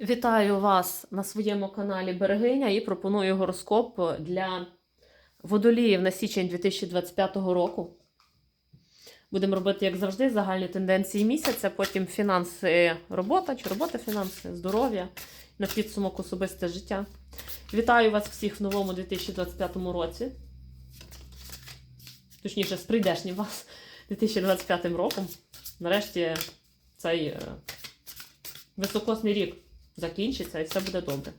Вітаю вас на своєму каналі Берегиня і пропоную гороскоп для водоліїв на січень 2025 року. Будемо робити, як завжди, загальні тенденції місяця, потім фінанси, робота чи робота, фінанси, здоров'я, на підсумок особисте життя. Вітаю вас всіх в новому 2025 році. Точніше, з прийдешнім вас 2025 роком. Нарешті цей е, високосний рік закінчиться і все буде добре.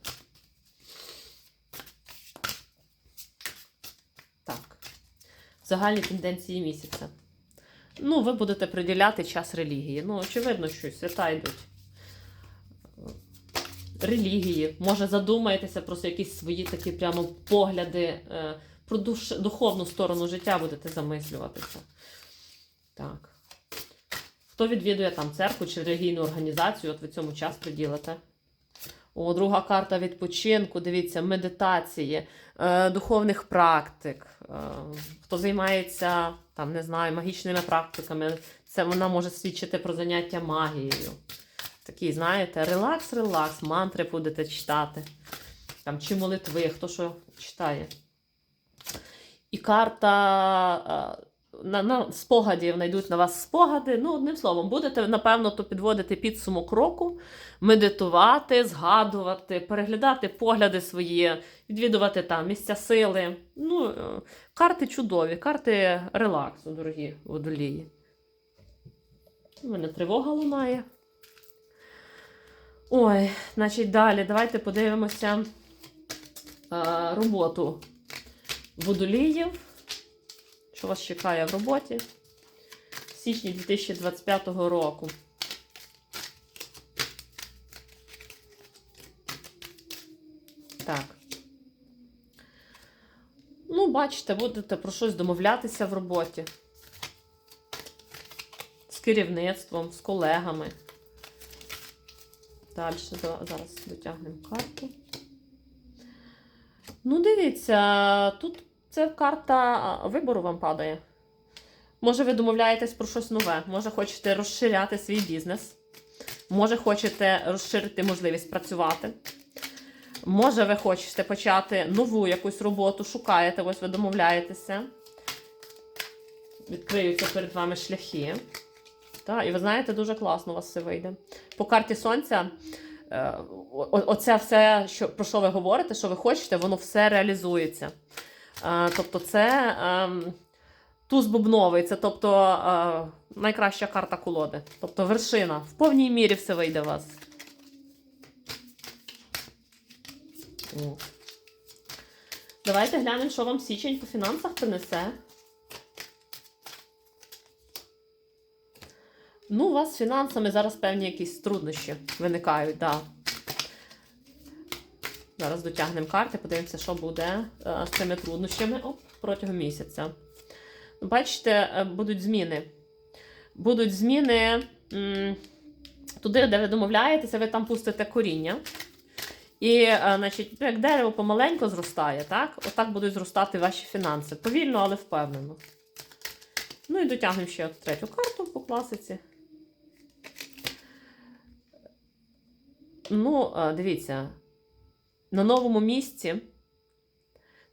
Так. Загальні тенденції місяця. Ну, ви будете приділяти час релігії. Ну, очевидно, що свята йдуть. Релігії. Може, задумаєтеся про якісь свої такі прямо погляди е, про душ... духовну сторону життя будете замислюватися. Так. Хто відвідує там церкву чи релігійну організацію, от ви цьому час приділите. О, друга карта відпочинку, дивіться, медитації, е, духовних практик. Е, хто займається, там, не знаю, магічними практиками, це вона може свідчити про заняття магією. Такий, знаєте, релакс, релакс, мантри будете читати. Там, чи молитви, хто що читає. І карта. На, на спогадів знайдуть на вас спогади. Ну, одним словом, будете, напевно, то підводити підсумок року, медитувати, згадувати, переглядати погляди свої, відвідувати там місця сили. Ну, е, карти чудові, карти релаксу, дорогі водолії. У мене тривога лунає. Ой, значить, далі давайте подивимося е, роботу водоліїв що вас чекає в роботі в січні 2025 року. Так. Ну, бачите, будете про щось домовлятися в роботі. З керівництвом, з колегами. Далі зараз дотягнемо карту. Ну, дивіться, тут це карта вибору вам падає. Може, ви домовляєтесь про щось нове, може, хочете розширяти свій бізнес, може, хочете розширити можливість працювати. Може, ви хочете почати нову якусь роботу, шукаєте, ось ви домовляєтеся. Відкриються перед вами шляхи. Так, І ви знаєте, дуже класно у вас все вийде. По карті Сонця, е, оце все, що, про що ви говорите, що ви хочете, воно все реалізується. Тобто, це ем, туз бубновий, це тобто е, найкраща карта колоди. Тобто вершина. В повній мірі все вийде у вас. Давайте глянемо, що вам січень по фінансах принесе. Ну, у вас з фінансами зараз певні якісь труднощі виникають, так. Да. Зараз дотягнемо карти, подивимося, що буде е, з цими труднощами Оп, протягом місяця. Бачите, е, будуть зміни. Будуть зміни туди, де ви домовляєтеся, ви там пустите коріння. І, е, значить, як дерево помаленько зростає, так? Отак будуть зростати ваші фінанси. Повільно, але впевнено. Ну і дотягнемо ще третю карту по класиці. Ну, дивіться на новому місці.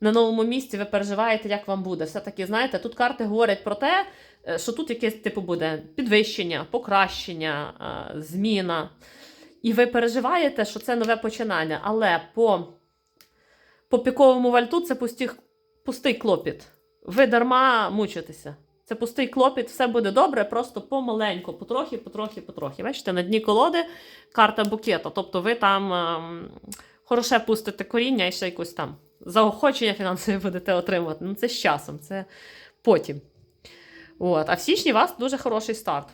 На новому місці ви переживаєте, як вам буде. Все-таки, знаєте, тут карти говорять про те, е, що тут якесь типу буде підвищення, покращення, е, зміна. І ви переживаєте, що це нове починання. Але по по піковому вальту це пусті, пустий клопіт. Ви дарма мучитеся. Це пустий клопіт, все буде добре, просто помаленьку, потрохи, потрохи, потрохи. Бачите, на дні колоди карта букета. Тобто ви там. Хороше пустите коріння і ще якось там заохочення фінансове будете отримувати. Ну, це з часом, це потім. От. А в січні у вас дуже хороший старт.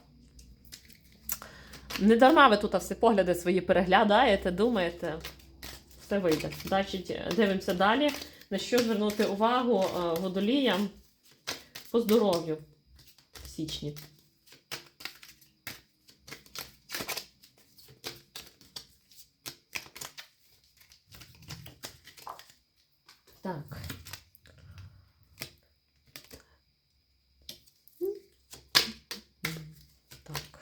Не дарма ви тут всі погляди свої переглядаєте, думаєте, все вийде. Значить, дивимося далі. На що звернути увагу е, водоліям по здоров'ю в січні. Так. Так.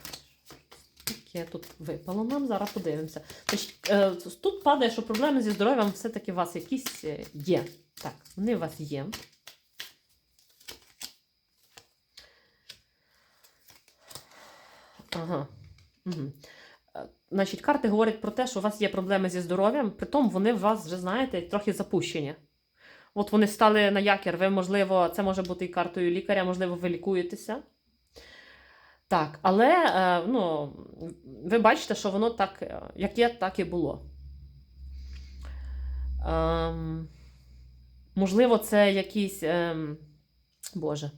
таке тут випало нам. Зараз подивимося. Значить, е, тут падає, що проблеми зі здоров'ям все-таки у вас якісь е, є. Так, вони у вас є. Ага. Угу. Значить, карти говорять про те, що у вас є проблеми зі здоров'ям, притом вони у вас вже, знаєте, трохи запущені. От вони стали на якір. Ви, можливо, це може бути і картою лікаря, можливо, ви лікуєтеся. Так, але е, ну, ви бачите, що воно так, е, як є, так і було. Ем, можливо, це якісь, ем, Боже,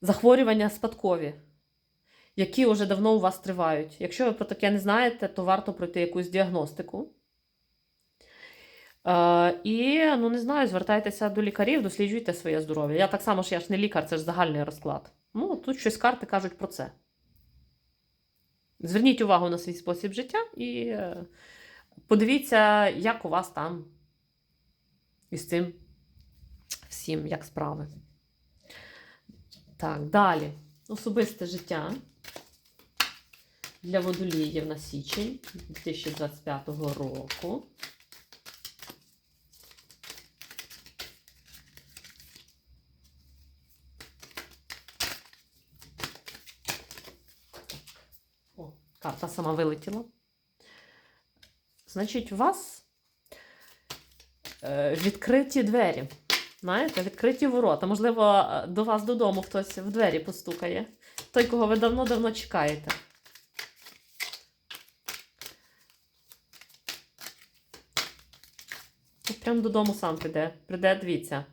захворювання спадкові, які вже давно у вас тривають. Якщо ви про таке не знаєте, то варто пройти якусь діагностику. Е, і, ну не знаю, звертайтеся до лікарів, досліджуйте своє здоров'я. Я так само ж я ж не лікар, це ж загальний розклад. Ну, тут щось карти кажуть про це. Зверніть увагу на свій спосіб життя і е, подивіться, як у вас там із цим всім, як справи. Так, далі. Особисте життя для водоліїв на січень 2025 року. О, карта сама вилетіла. Значить, у вас е, відкриті двері. Знаєте, відкриті ворота. Можливо, е, до вас додому хтось в двері постукає. Той, кого ви давно-давно чекаєте. Прям додому сам прийде. Прийде, дивіться.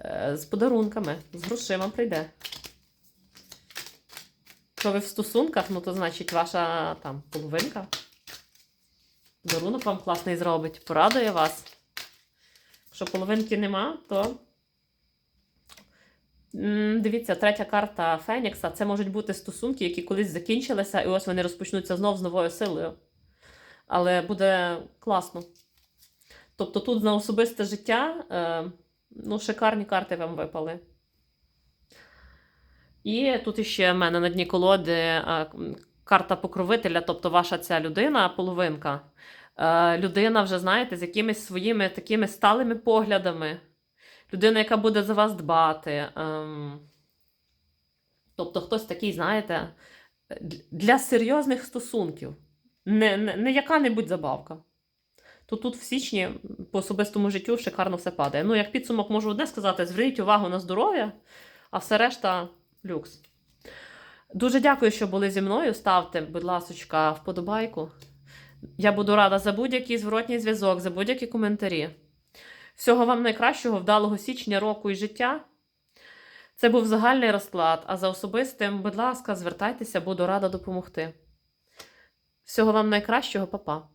е, З подарунками, з грошима прийде. Якщо ви в стосунках, ну то значить ваша там половинка. Подарунок вам класний зробить, порадує вас. Якщо половинки нема, то дивіться, третя карта Фенікса це можуть бути стосунки, які колись закінчилися, і ось вони розпочнуться знов з новою силою. Але буде класно. Тобто тут на особисте життя е, ну, шикарні карти вам випали. І тут іще в мене на дні колоди е, карта покровителя, тобто ваша ця людина, половинка. Е, Людина вже, знаєте, з якимись своїми такими сталими поглядами. Людина, яка буде за вас дбати. Ем, Тобто хтось такий, знаєте, для серйозних стосунків. Не, не, не яка-небудь забавка. То тут в січні по особистому життю шикарно все падає. Ну, як підсумок можу одне сказати: зверніть увагу на здоров'я, а все решта люкс. Дуже дякую, що були зі мною. Ставте, будь ласочка, вподобайку. Я буду рада за будь-який зворотній зв'язок, за будь-які коментарі. Всього вам найкращого, вдалого січня року і життя. Це був загальний розклад, а за особистим, будь ласка, звертайтеся, буду рада допомогти. Всього вам найкращого, па-па.